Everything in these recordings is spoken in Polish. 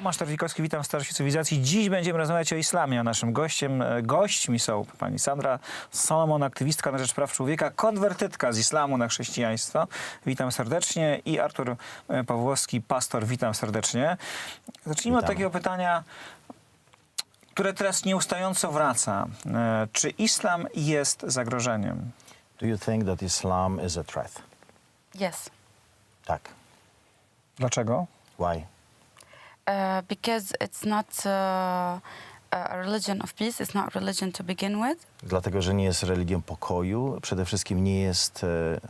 Tomasz Torwikowski, witam w Starości Cywilizacji. Dziś będziemy rozmawiać o islamie, a naszym gościem, e, gośćmi są pani Sandra Solomon, aktywistka na rzecz praw człowieka, konwertytka z islamu na chrześcijaństwo. Witam serdecznie. I Artur e, Pawłowski, pastor, witam serdecznie. Zacznijmy od Witamy. takiego pytania, które teraz nieustająco wraca. E, Czy islam jest zagrożeniem? Do you think that Islam is a threat? Yes, Tak. Dlaczego? Why? Uh, because it's not uh, a religion of peace. It's not religion to begin with. Dlatego, że nie jest religią pokoju, przede wszystkim nie jest e,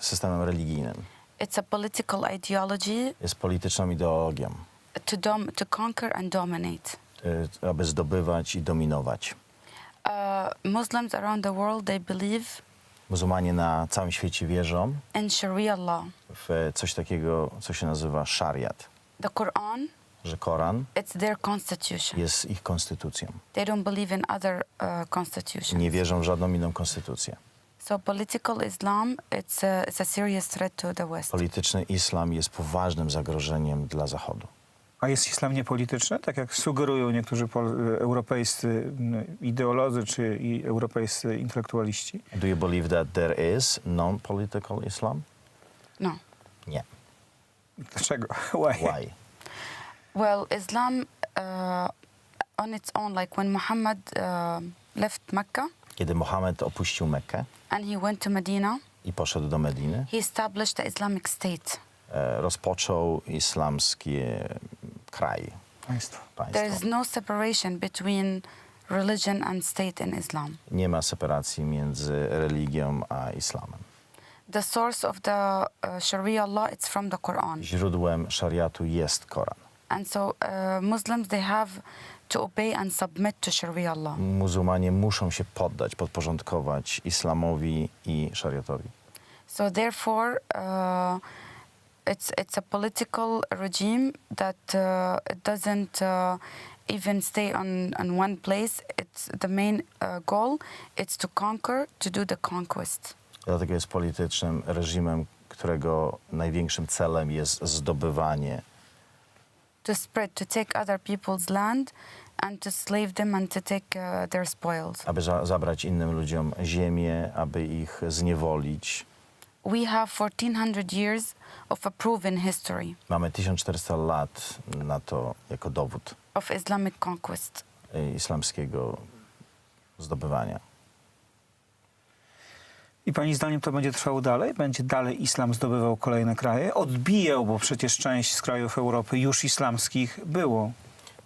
systemem religijnym. It's a political ideology Jest polityczną ideologią, to dom- to conquer and dominate. e, aby zdobywać i dominować. Uh, Muslims around the world they believe Muzułmanie na całym świecie wierzą in Sharia law. w coś takiego, co się nazywa szariat, The Quran, że Koran it's their constitution. jest ich konstytucją. They don't believe in other uh, constitutions. Nie wierzą w żadną inną konstytucję. So political Islam, it's a, it's a serious threat to the West. Polityczny islam jest poważnym zagrożeniem dla Zachodu. A jest islam niepolityczny, tak jak sugerują niektórzy pol- europejscy mm, ideolodzy czy i europejscy intelektualiści? Do you believe that there is non-political Islam? No. Nie. Dlaczego? Why? Why? Well, Islam uh, on its own, like when Muhammad uh, left Mecca Kiedy Mohamed opuścił Mekkę and he went to Medina, i poszedł do Mediny, he established the Islamic State. e, rozpoczął islamskie kraj, Państwo. There is państwo. no separation between religion and state in Islam. Nie ma separacji między religią a islamem. The source of the uh, Sharia law it's from the Quran, Źródłem szariatu jest Koran. And so uh, Muslims they have to obey and submit to Sharia law. Muzułmanie muszą się poddać, podporządkować islamowi i szariatowi. So therefore, uh, it's it's a political regime that uh, it doesn't uh, even stay on, on one place. It's the main uh, goal. It's to conquer, to do the conquest. Dlatego jest politycznym reżimem, którego największym celem jest zdobywanie, To spread, to take other people's land, and to slave them and to take uh, their spoils. aby za zabrać innym ludziom ziemię, aby ich zniewolić. We have 1400 years of a proven history Mamy 1400 lat na to jako dowód of Islamic conquest. islamskiego zdobywania. I pani zdaniem to będzie trwało dalej? Będzie dalej islam zdobywał kolejne kraje? Odbijał, bo przecież część z krajów Europy już islamskich było.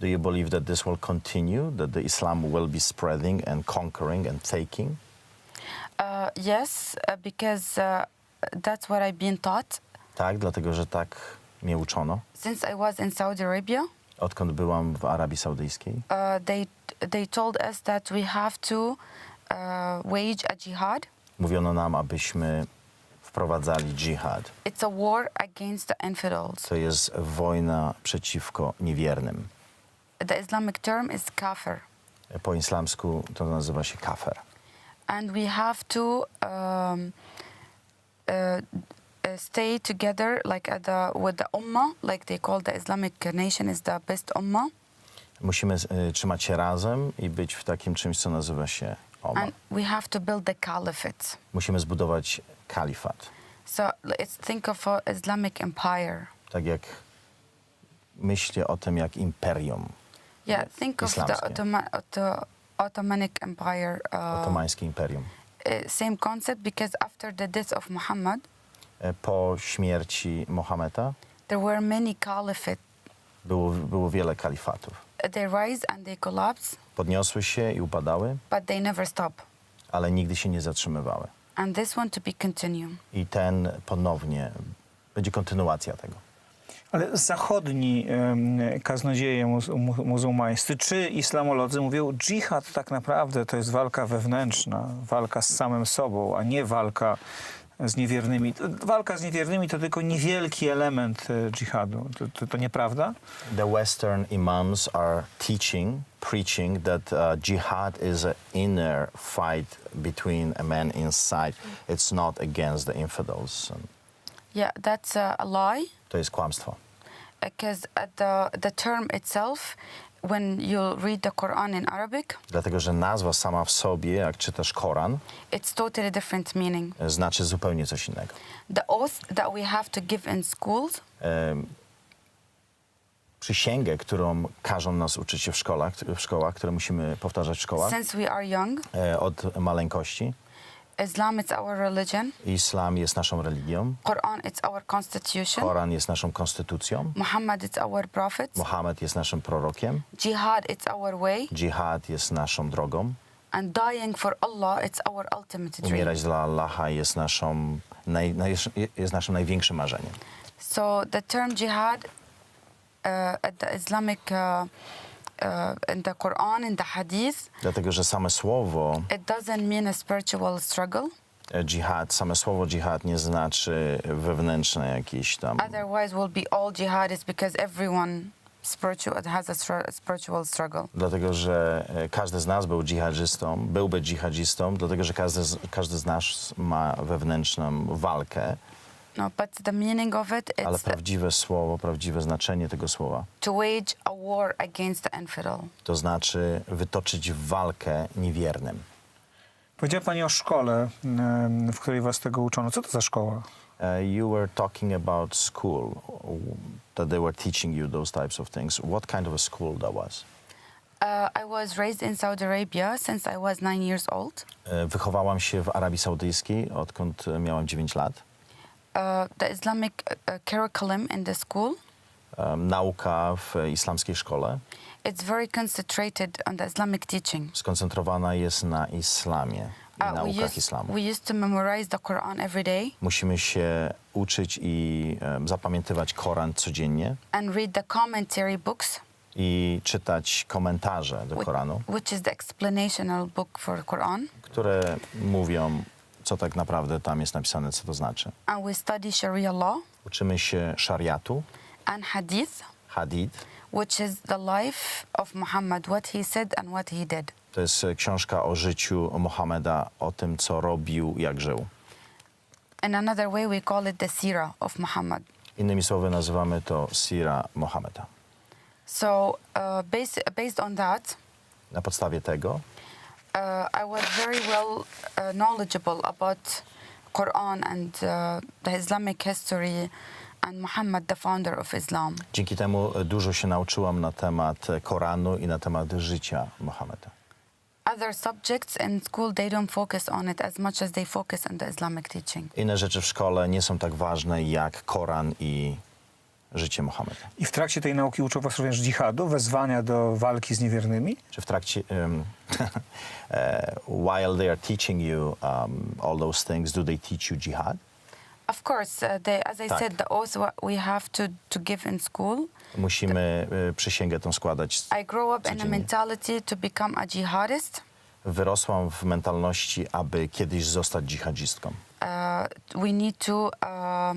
Do you believe that this will continue, that the Islam will be spreading and conquering and taking? Uh, yes, uh, because uh, that's what I've been taught Tak, dlatego że tak mnie uczono. since I was in Saudi Arabia. Odkąd byłam w Arabii Saudyjskiej, Uh, they they told us that we have to uh, wage a jihad. Mówiono nam, abyśmy wprowadzali dżihad. It's a war against the infidels. To jest wojna przeciwko niewiernym. The Islamic term is kafir, Po islamsku to nazywa się kafer. and we have to um, uh, uh, stay together, like at the with the ummah, like they call the Islamic nation is the best ummah, Musimy y, trzymać się razem i być w takim czymś, co nazywa się And we have to build the caliphate. Musimy zbudować kalifat. So let's think of a Islamic empire. Tak jak myślę o tym jak imperium, Yeah, think of the, Islamskie. Ottoma- the Ottomanic Empire. Uh, otomańskie imperium. uh, same concept because after the death of Muhammad, E, Po śmierci Mohameda there were many caliphate. było, było wiele kalifatów. They rise and they collapse, Podniosły się i upadały, but they never stop. ale nigdy się nie zatrzymywały. And this one to be continue. I ten ponownie będzie kontynuacja tego. Ale zachodni em, kaznodzieje muz, mu, muzułmańscy czy islamolodzy mówią, dżihad tak naprawdę to jest walka wewnętrzna, walka z samym sobą, a nie walka z niewiernymi. Walka z niewiernymi to tylko niewielki element e, dżihadu. To, to, to nieprawda? The Western imams are teaching, preaching that uh, jihad is an inner fight between a man inside. It's not against the infidels. Yeah, that's a lie. to jest kłamstwo. Because the the term itself, when you read the Quran in Arabic, Dlatego, że nazwa sama w sobie, jak czytasz Koran, it's totally different meaning. e, znaczy zupełnie coś innego. The oath that we have to give in schools Em, Przysięgę, którą każą nas uczyć się w szkołach, w szkołach, które musimy powtarzać w szkołach since we are young. e, od maleńkości. Islam is our religion. Islam jest naszą religią, Quran our constitution. Koran jest naszą konstytucją, Muhammad is our prophet. Mohamed jest naszym prorokiem, Jihad it's our way. dżihad jest naszą drogą, And dying for Allah it's our ultimate dream. umierać dla Allaha jest, naszą, naj, jest naszym największym marzeniem. So the term jihad uh, at the Islamic uh, in the Quran in the Hadith Dlatego, że same słowo it doesn't mean a spiritual struggle. e, dżihad, same słowo dżihad nie znaczy wewnętrzne jakieś tam Otherwise, will be all jihadis because everyone spiritual has a, spiritual struggle. Dlatego, że e, każdy z nas był dżihadzistą, byłby dżihadzistą, dlatego, że każdy każdy z nas ma wewnętrzną walkę, No, but the meaning of it ale prawdziwe słowo, prawdziwe znaczenie tego słowa to wage a war against the infidel. to znaczy wytoczyć walkę niewiernym. Powiedziała Pani o szkole, em, w której Was tego uczono. Co to za szkoła? Uh, you were talking about school, that they were teaching you those types of things. What kind of a school that was? Uh, I was raised in Saudi Arabia since I was nine years old. E, Wychowałam się w Arabii Saudyjskiej, odkąd e, miałam 9 lat. Uh, the Islamic uh, curriculum in the school Em, Nauka w islamskiej szkole it's very concentrated on the Islamic teaching. skoncentrowana jest na islamie i Uh, we, naukach used, islamu. we used to memorize the Quran every day Musimy się uczyć i em, zapamiętywać Koran codziennie and read the commentary books, i czytać komentarze do Koranu, which is the explanational book for Quran. które mówią, co tak naprawdę tam jest napisane, co to znaczy. And we study Sharia law Uczymy się szariatu, and Hadith, hadith. which is the life of Muhammad, what he said and what he did. To jest e, książka o życiu Mohameda, o tym, co robił, jak żył. In another way, we call it the Sirah of Muhammad. Innymi słowy nazywamy to Sira Mohameda. So, uh, based, based on that, Na podstawie tego I was very well uh, knowledgeable about Quran and uh, the Islamic history and Muhammad, the founder of Islam. Dzięki temu e, dużo się nauczyłam na temat e, Koranu i na temat życia Mohameda. Other subjects in school, they don't focus on it as much as they focus on the Islamic teaching. Inne rzeczy w szkole nie są tak ważne jak Koran i życie Mohameda. I w trakcie tej nauki uczą Was również dżihadu, wezwania do walki z niewiernymi? Czy w trakcie, um, while they are teaching you um, all those things, do they teach you jihad? Of course, uh, they, as I Tak. said, the oath what we have to, to give in school. Musimy e, przysięgę tą składać. I grew up in a Codziennie. mentality to become a jihadist. Wyrosłam w mentalności, aby kiedyś zostać dżihadzistką. Uh, we need to uh,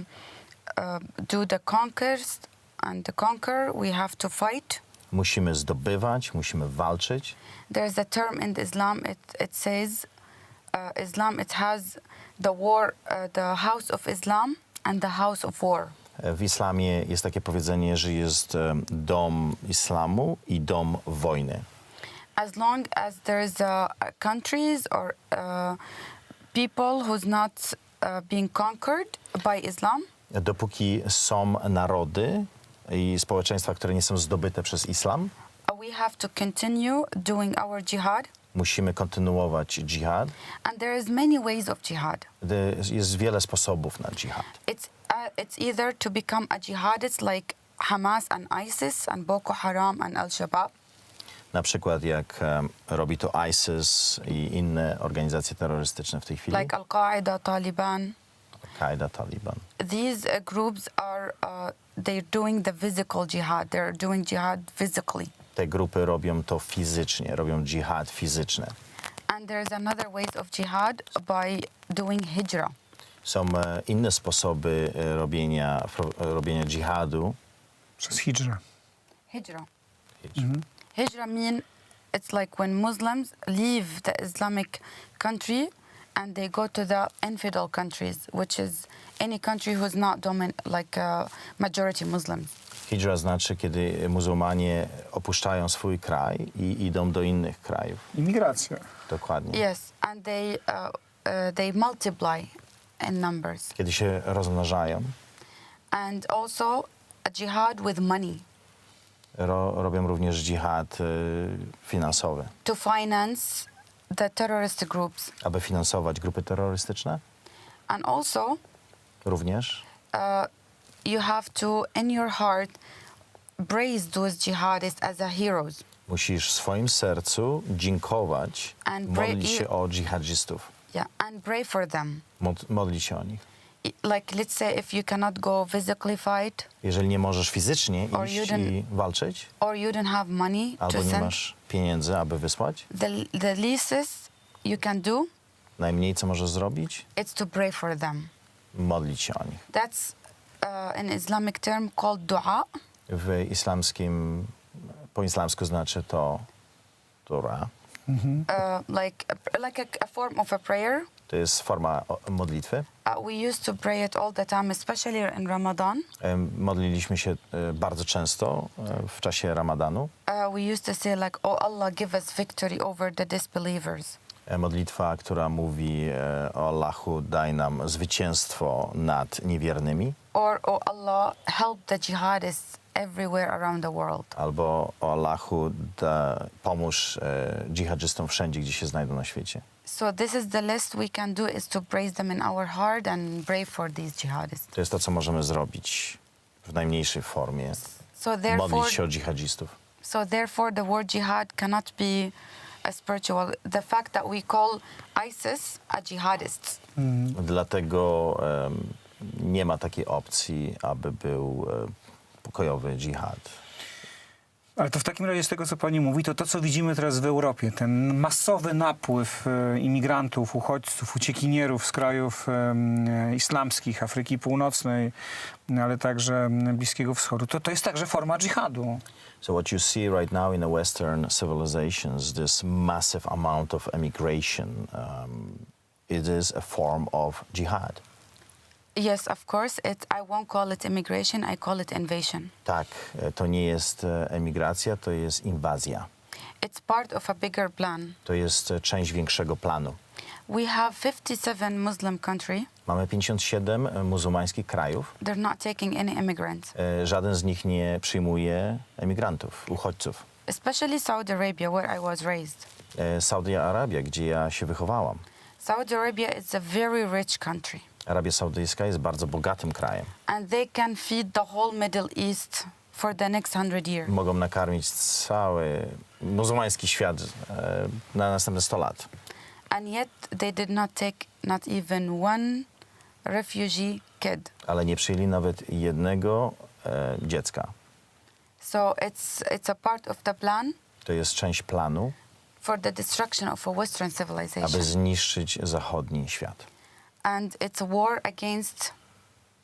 do the conquest and the conquer. We have to fight. Musimy zdobywać, musimy walczyć. There's a term in Islam. It it says uh, Islam. It has the war, uh, the house of Islam and the house of war. W islamie jest takie powiedzenie, że jest em, dom islamu i dom wojny. As long as there's uh, countries or uh, people who's not uh, being conquered by Islam, Dopóki są narody i społeczeństwa, które nie są zdobyte przez islam, we have to continue doing our jihad. musimy kontynuować dżihad. And there is many ways of jihad. Jest wiele sposobów na dżihad. It's uh, it's either to become a jihadist like Hamas and ISIS and Boko Haram and Al Shabaab, Na przykład jak em, robi to ISIS i inne organizacje terrorystyczne w tej chwili. like Al Qaeda, Taliban. Al-Qaida, Taliban. These uh, groups are uh, they're doing the physical jihad. They're doing jihad physically. Te grupy robią to fizycznie, robią dżihad fizyczny. And there's another ways of jihad by doing hijra. Są inne sposoby e, robienia, fro- e, robienia dżihadu. Przez hijrę. Hijrah. Hijrah mean it's like when Muslims leave the Islamic country and they go to the infidel countries, which is any country who's not domin- like uh, majority Muslims. Hijra znaczy, kiedy muzułmanie opuszczają swój kraj i idą do innych krajów. Imigracja. Dokładnie. Yes, and they uh, uh, they multiply in numbers, Kiedy się rozmnażają, and also a jihad with money ro, robią również dżihad y, finansowy, to finance the terrorist groups, aby finansować grupy terrorystyczne. and also Również uh, you have to in your heart praise those jihadists as a heroes. musisz w swoim sercu dziękować, And modlić się o dżihadzistów, Yeah, and pray for them. mod, modlić się o nich. Like let's say if you cannot go physically fight Jeżeli nie możesz fizycznie Or you iść don't- i walczyć, or you don't have money albo to nie send, masz pieniędzy, aby wysłać, the the least you can do najmniej co możesz zrobić, is to pray for them. modlić się o nich. That's uh, an Islamic term called dua. W islamskim, po islamsku znaczy to dura. uh, like a, like a, a form of a prayer. To jest forma modlitwy. Uh, we used to pray it all the time, especially in Ramadan. Modliliśmy się e, bardzo często e, w czasie ramadanu. Uh, we used to say like, "Oh Allah, give us victory over the disbelievers." E, Modlitwa, która mówi o Allahu, daj nam zwycięstwo nad niewiernymi, Or, "Oh Allah, help the jihadists everywhere around the world." albo o Allahu, da, pomóż e, dżihadżystom wszędzie, gdzie się znajdą na świecie. So this is the list we can do is to praise them in our heart and pray for these jihadists. To jest to, co możemy zrobić w najmniejszej formie. So Modlić się o dżihadzistów. so therefore, the word jihad cannot be a spiritual. The fact that we call ISIS a jihadists. Dlatego em, nie ma takiej opcji, aby był e, pokojowy dżihad. Ale to w takim razie z tego, co pani mówi, to to, co widzimy teraz w Europie, ten masowy napływ e, imigrantów, uchodźców, uciekinierów z krajów e, islamskich, Afryki Północnej, ale także Bliskiego Wschodu, to, to jest także forma dżihadu. So what you see right now in the Western civilizations, this massive amount of emigration, um, it is a form of jihad. Yes, of course. It, I won't call it immigration, I call it invasion. Tak, e, to nie jest e, emigracja, to jest inwazja. It's part of a bigger plan. To jest e, część większego planu. We have 57 Muslim countries. Mamy 57 e, muzułmańskich krajów. They're not taking any immigrants, Żaden z nich nie przyjmuje emigrantów, uchodźców. especially Saudi Arabia, where I was raised. E, Saudi Arabia, gdzie ja się wychowałam. Saudi Arabia is a very rich country, Arabia Saudyjska jest bardzo bogatym krajem. and they can feed the whole Middle East for the next hundred years. Mogą nakarmić cały muzułmański świat e, na następne 100 lat. And yet they did not take not even one refugee kid. ale nie przyjęli nawet jednego e, dziecka. So it's it's a part of the plan To jest część planu, for the destruction of a Western aby civilization. zniszczyć zachodni świat. And it's a war against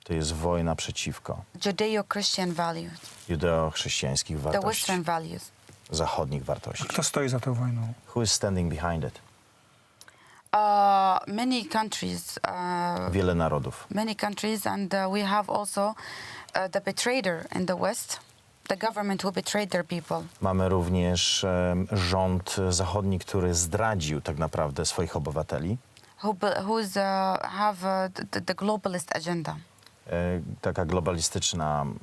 To jest wojna przeciwko Judeo-Christian values, judeo-chrześcijańskich the wartości, Western values. zachodnich wartości. Kto stoi za tą wojną? Who is standing behind it? Uh, many countries, uh, Wiele narodów. many countries, and uh, we have also uh, the betrayer in the West, the government who betrayed their people. Mamy również em, rząd zachodni, który zdradził tak naprawdę swoich obywateli. Who who's uh, have uh, the, the globalist agenda? E, taka globalistyczna, mm,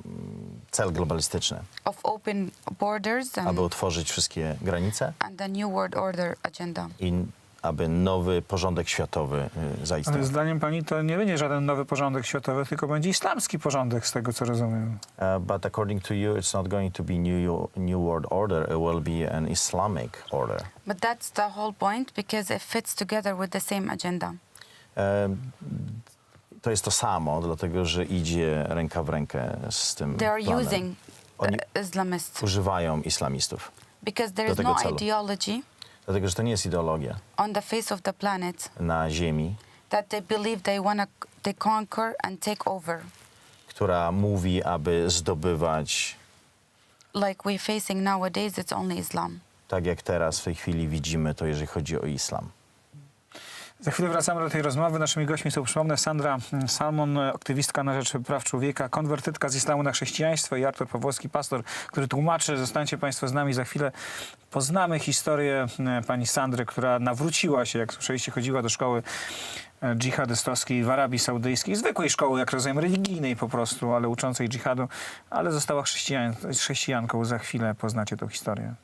cel globalistyczny, of open borders and, aby utworzyć wszystkie granice. and the New World Order agenda. i aby nowy porządek światowy y, zaistniał. Ale zdaniem pani to nie będzie żaden nowy porządek światowy, tylko będzie islamski porządek, z tego co rozumiem. Uh, but according to you, it's not going to be new new world order. It will be an Islamic order. But that's the whole point because it fits together with the same agenda. Um, to jest to samo, dlatego że idzie ręka w rękę z tym They are planem. using Oni Islamists używają islamistów, because there is no celu. ideology dlatego że to nie jest ideologia on the face of the planet. na ziemi, that they believe they want to they conquer and take over. która mówi, aby zdobywać, like we're facing nowadays it's only islam. Tak jak teraz w tej chwili widzimy to, jeżeli chodzi o islam. Za chwilę wracamy do tej rozmowy. Naszymi gośćmi są, przypomnę, Sandra Salmon, aktywistka na rzecz praw człowieka, konwertytka z islamu na chrześcijaństwo i Artur Pawłowski, pastor, który tłumaczy. Zostańcie Państwo z nami. Za chwilę poznamy historię e, pani Sandry, która nawróciła się, jak słyszeliście, chodziła do szkoły e, dżihadystowskiej w Arabii Saudyjskiej, zwykłej szkoły, jak rozumiem, religijnej po prostu, ale uczącej dżihadu, ale została chrześcijan, chrześcijanką. Za chwilę poznacie tą historię.